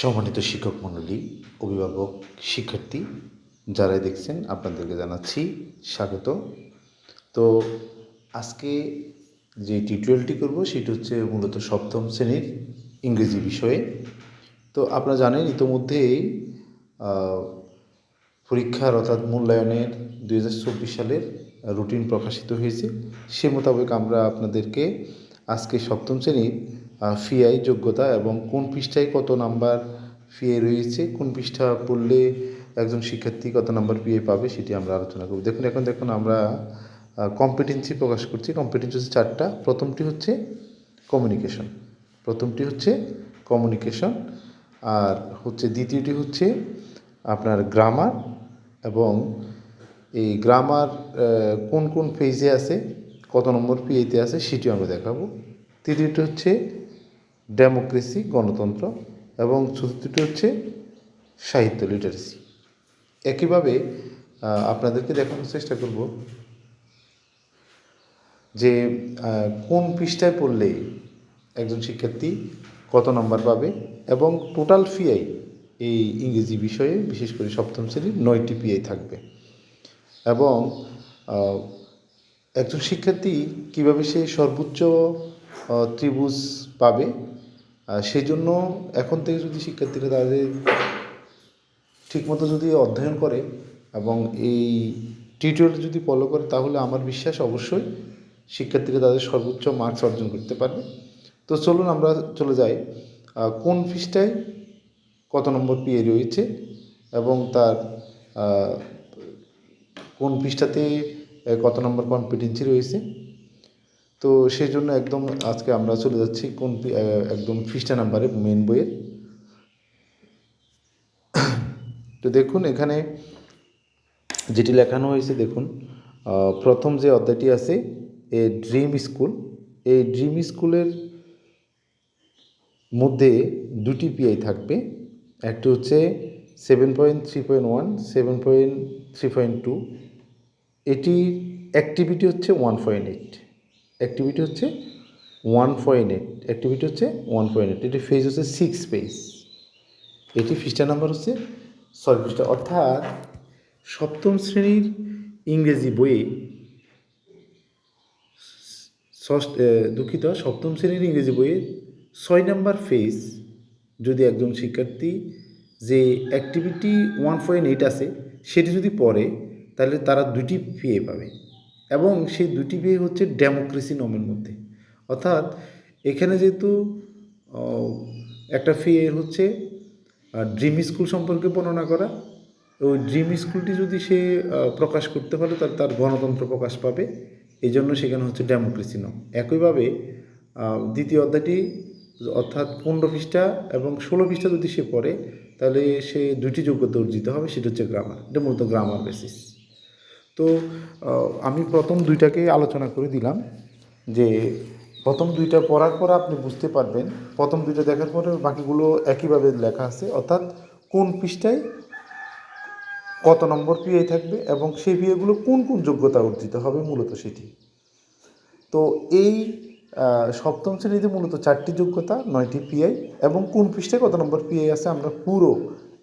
সম্মানিত শিক্ষক মণ্ডলী, অভিভাবক, শিক্ষার্থী যারাই দেখছেন, আপনাদেরকে জানাচ্ছি স্বাগত। তো আজকে যে টিউটোরিয়ালটি করব, সেটি হচ্ছে মূলত সপ্তম শ্রেণির ইংরেজি বিষয়ে। তো আপনারা জানেন, ইতোমধ্যেই পরীক্ষার অর্থাৎ মূল্যায়নের দুই হাজার চব্বিশ সালের রুটিন প্রকাশিত হয়েছে। সে মোতাবেক আমরা আপনাদেরকে আজকে সপ্তম শ্রেণির ফিআই যোগ্যতা এবং কোন পৃষ্ঠায় কত নাম্বার ফিআই রয়েছে, কোন পৃষ্ঠা পড়লে একজন শিক্ষার্থী কত নাম্বার পিএ পাবে সেটি আমরা আলোচনা করব। দেখুন, এখন দেখুন আমরা কম্পিটেন্সি প্রকাশ করছি। কম্পিটেন্সি হচ্ছে চারটা। প্রথমটি হচ্ছে কমিউনিকেশন প্রথমটি হচ্ছে কমিউনিকেশন আর হচ্ছে দ্বিতীয়টি হচ্ছে আপনার গ্রামার এবং এই গ্রামার কোন কোন পেজে আছে, কত নম্বর পিএতে আছে সেটিও আমরা দেখাবো। তৃতীয়টি হচ্ছে ডেমোক্রেসি, গণতন্ত্র এবং চতুর্থটি হচ্ছে সাহিত্য, লিটারেসি। একইভাবে আপনাদেরকে দেখানোর চেষ্টা করব যে কোন পৃষ্ঠায় পড়লে একজন শিক্ষার্থী কত নম্বর পাবে এবং টোটাল ফিআই এই ইংরেজি বিষয়ে, বিশেষ করে সপ্তম শ্রেণির নয়টি পিআই থাকবে। এবং একজন শিক্ষার্থী কীভাবে সে সর্বোচ্চ ত্রিভুজ পাবে সেই জন্য এখন থেকে যদি শিক্ষার্থীরা তাদের ঠিকমতো যদি অধ্যয়ন করে এবং এই টিউটোরিয়াল যদি ফলো করে তাহলে আমার বিশ্বাস অবশ্যই শিক্ষার্থীরা তাদের সর্বোচ্চ মার্কস অর্জন করতে পারবে। তো চলুন আমরা চলে যাই। কোন পৃষ্ঠায় কত নম্বর পিএ রয়েছে এবং তার কোন আহ, কত নম্বর কম্পিটেন্সি রয়েছে? তো সেই জন্য একদম আজকে আমরা চলে যাচ্ছি কোন একদম পৃষ্ঠা নাম্বারে মেন বইয়ের তো দেখুন, এখানে যেটি লেখানো হয়েছে, দেখুন প্রথম যে অধ্যায়টি আছে, এ ড্রিম স্কুল। এই ড্রিম স্কুলের মধ্যে দুটি পিআই থাকবে। একটি হচ্ছে seven point three point one seven point three point two এটির অ্যাক্টিভিটি হচ্ছে ওয়ান পয়েন্ট এইট অ্যাক্টিভিটি হচ্ছে ওয়ান পয়েন্ট এইট অ্যাক্টিভিটি হচ্ছে ওয়ান পয়েন্ট এইট এটি ফেজ হচ্ছে সিক্স পেজ এটি পৃষ্ঠা নাম্বার হচ্ছে ছয় পৃষ্ঠা, অর্থাৎ সপ্তম শ্রেণির ইংরেজি বইয়ে ষষ্ঠ দুঃখিত, সপ্তম শ্রেণির ইংরেজি বইয়ে ছয় নাম্বার ফেজ যদি একজন শিক্ষার্থী যে অ্যাক্টিভিটি ওয়ান পয়েন্ট এইট আছে, সেটি যদি পড়ে, তাহলে তারা দুটি পিএ পাবে। এবং সেই দুটি পিএ হচ্ছে ডেমোক্রেসি নমের মধ্যে। অর্থাৎ এখানে যেহেতু একটা ফিএ হচ্ছে ড্রিম স্কুল সম্পর্কে বর্ণনা করা। ওই ড্রিম স্কুলটি যদি সে প্রকাশ করতে পারে, তার তার গণতন্ত্র প্রকাশ পাবে। এই জন্য সেখানে হচ্ছে ডেমোক্রেসি নম। একইভাবে দ্বিতীয় অধ্যায়টি, অর্থাৎ পনেরো পৃষ্ঠা এবং ষোলো পৃষ্ঠা যদি সে পড়ে, তাহলে সে দুটি যোগ্যতা অর্জিত হবে, সেটা হচ্ছে গ্রামার এটা মূলত গ্রামার বেসিস তো আমি প্রথম দুইটাকে আলোচনা করে দিলাম যে প্রথম দুইটা পড়ার পর আপনি বুঝতে পারবেন, প্রথম দুইটা দেখার পরে বাকিগুলো একইভাবে লেখা আছে, অর্থাৎ কোন পৃষ্ঠায় কত নম্বর পিআই থাকবে এবং সেই পিআইগুলো কোন কোন যোগ্যতা অর্জিত হবে মূলত সেটি। তো এই সপ্তম শ্রেণীতে মূলত চারটি যোগ্যতা, নয়টি পিআই এবং কোন পৃষ্ঠায় কত নম্বর পিআই আছে আমরা পুরো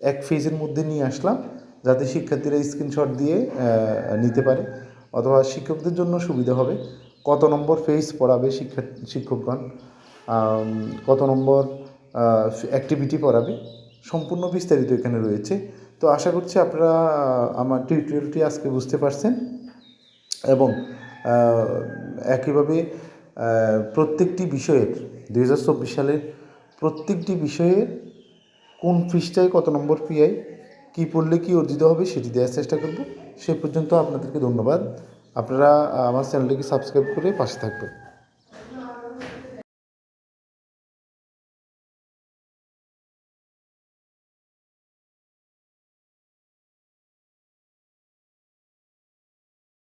এক ফেজের মধ্যে নিয়ে আসলাম। যাতে শিক্ষার্থীরা স্ক্রিনশট দিয়ে নিতে পারে। অথবা শিক্ষকদের জন্য সুবিধা হবে। কত নম্বর ফেজ পড়াবে শিক্ষা শিক্ষকগণ? কত নম্বর অ্যাক্টিভিটি পড়াবে? সম্পূর্ণ বিস্তারিত এখানে রয়েছে। তো আশা করছি আপনারা আমার টিউটোরিয়ালটি আজকে বুঝতে পারছেন। এবং একইভাবে প্রত্যেকটি বিষয়ের, দুই হাজার চব্বিশ সালের প্রত্যেকটি বিষয়ের কোন পৃষ্ঠায় কত নম্বর পিআই কী পড়লে কী অর্জিত হবে সেটি দেওয়ার চেষ্টা করব। সে পর্যন্ত আপনাদেরকে ধন্যবাদ। আপনারা আমার চ্যানেলটিকে সাবস্ক্রাইব করে পাশে থাকবেন।